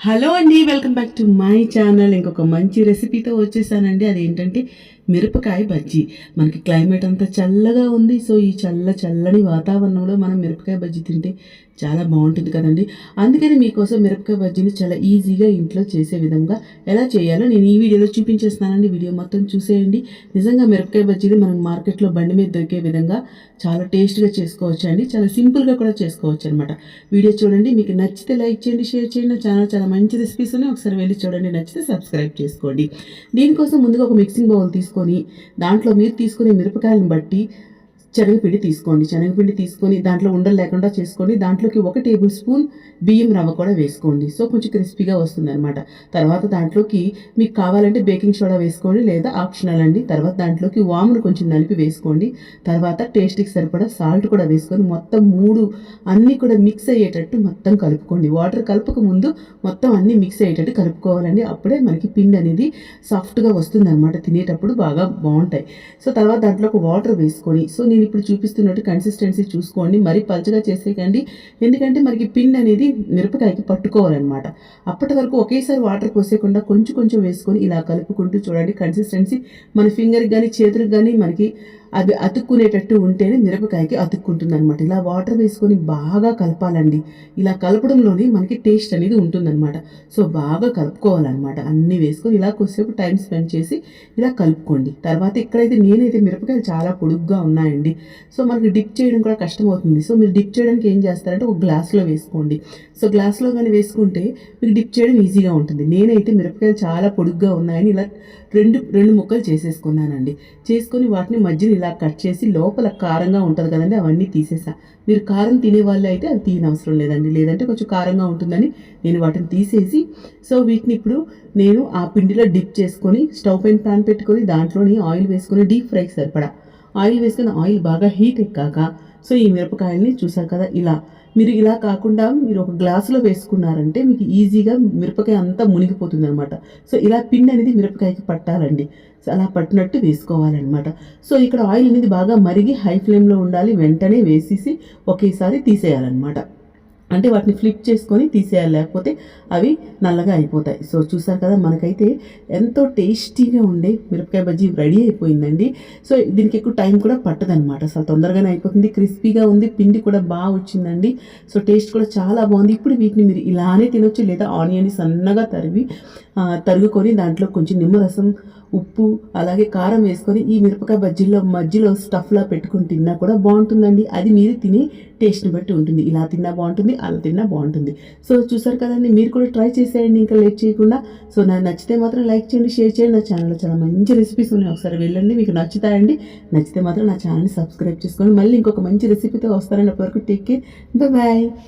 Hello అండి welcome back to my channel. ఇంకొక మంచి రెసిపీతో వచ్చేసానండి. అదేంటంటే మిరపకాయ బజ్జీ. మనకి క్లైమేట్ అంతా చల్లగా ఉంది. సో ఈ చల్ల చల్లని వాతావరణంలో మనం మిరపకాయ బజ్జీ తింటే చాలా బాగుంటుంది కదండి. అందుకని మీకోసం మిరపకాయ బజ్జీని చాలా ఈజీగా ఇంట్లో చేసే విధంగా ఎలా చేయాలో నేను ఈ వీడియోలో చూపించేస్తానండి వీడియో మొత్తం చూసేయండి. నిజంగా మిరపకాయ బజ్జీని మనం మార్కెట్లో బండి మీద దొరికే విధంగా చాలా టేస్ట్గా చేసుకోవచ్చు అండి చాలా సింపుల్గా కూడా చేసుకోవచ్చు అనమాట వీడియో చూడండి. మీకు నచ్చితే లైక్ చేయండి షేర్ చేయండి. నా ఛానల్ చాలా మంచి రెసిపీస్ ఉన్నాయి. ఒకసారి వెళ్ళి చూడండి. నచ్చితే సబ్స్క్రైబ్ చేసుకోండి. దీనికోసం ముందుగా ఒక మిక్సింగ్ బౌల్ తీసుకొని దాంట్లో మీరు తీసుకునే మిరపకాయలను బట్టి శనగపిండి తీసుకోండి. శనగపిండి తీసుకొని దాంట్లో ఉండలు లేకుండా చేసుకొని దాంట్లోకి ఒక టేబుల్ స్పూన్ బియ్యం రవ్వ కూడా వేసుకోండి. సో కొంచెం క్రిస్పీగా వస్తుంది అనమాట తర్వాత దాంట్లోకి మీకు కావాలంటే బేకింగ్ సోడా వేసుకోండి లేదా ఆప్షనల్ అండి. తర్వాత దాంట్లోకి వామును కొంచెం నలిపి వేసుకోండి. తర్వాత టేస్ట్కి సరిపడా సాల్ట్ కూడా వేసుకొని మొత్తం మూడు అన్నీ కూడా మిక్స్ అయ్యేటట్టు మొత్తం కలుపుకోండి. వాటర్ కలపక ముందు మొత్తం అన్నీ మిక్స్ అయ్యేటట్టు కలుపుకోవాలండి. అప్పుడే మనకి పిండి అనేది సాఫ్ట్గా వస్తుంది అనమాట తినేటప్పుడు బాగా బాగుంటాయి. సో తర్వాత దాంట్లో ఒక వాటర్ వేసుకొని సో నేను ఇప్పుడు చూపిస్తున్నట్టు కన్సిస్టెన్సీ చూసుకోండి. మరీ పలుచగా చేసేయకండి. ఎందుకంటే మనకి పిండి అనేది మిరపకాయకి పట్టుకోవాలన్నమాట. అప్పటి వరకు ఒకేసారి వాటర్ పోసేయకుండా కొంచెం కొంచెం వేసుకొని ఇలా కలుపుకుంటూ చూడండి. కన్సిస్టెన్సీ మన ఫింగర్కి కానీ చేతులకు కానీ మనకి అది అతుక్కునేటట్టు ఉంటేనే మిరపకాయకి అతుక్కుంటుంది అనమాట ఇలా వాటర్ వేసుకొని బాగా కలపాలండి. ఇలా కలపడంలోనే మనకి టేస్ట్ అనేది ఉంటుందన్నమాట. సో బాగా కలుపుకోవాలన్నమాట. అన్నీ వేసుకొని ఇలా కొద్దిసేపు టైం స్పెండ్ చేసి ఇలా కలుపుకోండి. తర్వాత ఇక్కడైతే నేనైతే మిరపకాయలు చాలా పొడుగ్గా ఉన్నాయండి సో మనకి డిప్ చేయడం కూడా కష్టం అవుతుంది సో మీరు డిప్ చేయడానికి ఏం చేస్తారంటే ఒక గ్లాస్లో వేసుకోండి. సో గ్లాస్లో కానీ వేసుకుంటే మీకు డిప్ చేయడం ఈజీగా ఉంటుంది. నేనైతే మిరపకాయలు చాలా పొడుగ్గా ఉన్నాయని ఇలా రెండు రెండు ముక్కలు చేసేసుకున్నానండి. చేసుకొని వాటిని మధ్యలో ఇలా కట్ చేసి లోపల కారంగా ఉంటుంది కదండి అవన్నీ తీసేసా. మీరు కారం తినే వాళ్ళు అయితే అది తీయనవసరం లేదండి. లేదంటే కొంచెం కారంగా ఉంటుందని నేను వాటిని తీసేసి సో వీటిని ఇప్పుడు నేను ఆ పిండిలో డిప్ చేసుకొని స్టవ్ పైన ప్యాన్ పెట్టుకొని దాంట్లోని ఆయిల్ వేసుకొని డీప్ ఫ్రైకి సరిపడా. ఆయిల్ వేసుకొని ఆయిల్ బాగా హీట్ ఎక్కాక సో ఈ మిరపకాయల్ని చూసారు కదా ఇలా. మీరు ఇలా కాకుండా మీరు ఒక గ్లాసులో వేసుకున్నారంటే మీకు ఈజీగా మిరపకాయ అంతా మునిగిపోతుంది అనమాట సో ఇలా పిండి అనేది మిరపకాయకి పట్టాలండి. సో అలా పట్టినట్టు వేసుకోవాలన్నమాట. సో ఇక్కడ ఆయిల్ అనేది బాగా మరిగి హై ఫ్లేమ్లో ఉండాలి. వెంటనే వేసేసి ఒకేసారి తీసేయాలన్నమాట. అంటే వాటిని ఫ్లిప్ చేసుకొని తీసేయాలి. లేకపోతే అవి నల్లగా అయిపోతాయి. సో చూసారు కదా మనకైతే ఎంతో టేస్టీగా ఉండే మిరపకాయ బజ్జీ రెడీ అయిపోయిందండి. సో దీనికి ఎక్కువ టైం కూడా పట్టదనమాట అసలు తొందరగానే అయిపోతుంది. క్రిస్పీగా ఉంది. పిండి కూడా బాగా వచ్చిందండి. సో టేస్ట్ కూడా చాలా బాగుంది. ఇప్పుడు వీటిని మీరు ఇలానే తినొచ్చు లేదా ఆనియన్ సన్నగా తరివి తరుగుకొని దాంట్లో కొంచెం నిమ్మరసం ఉప్పు అలాగే కారం వేసుకొని ఈ మిరపకాయ బజ్జీల్లో మధ్యలో స్టఫ్లా పెట్టుకుని తిన్నా కూడా బాగుంటుందండి. అది మీరు తినే టేస్ట్ని బట్టి ఉంటుంది. ఇలా తిన్నా బాగుంటుంది అలా తిన్నా బాగుంటుంది. సో చూసారు కదండి మీరు కూడా ట్రై చేసేయండి ఇంకా లేట్ చేయకుండా. సో నాకు నచ్చితే మాత్రం లైక్ చేయండి షేర్ చేయండి. నా ఛానల్లో చాలా మంచి రెసిపీస్ ఉన్నాయి. ఒకసారి వెళ్ళండి మీకు నచ్చుతాయండి. నచ్చితే మాత్రం నా ఛానల్ని సబ్స్క్రైబ్ చేసుకోండి మళ్ళీ ఇంకొక మంచి రెసిపీతో వస్తారండి అప్పటివరకు టేక్ కేర్. బాయ్.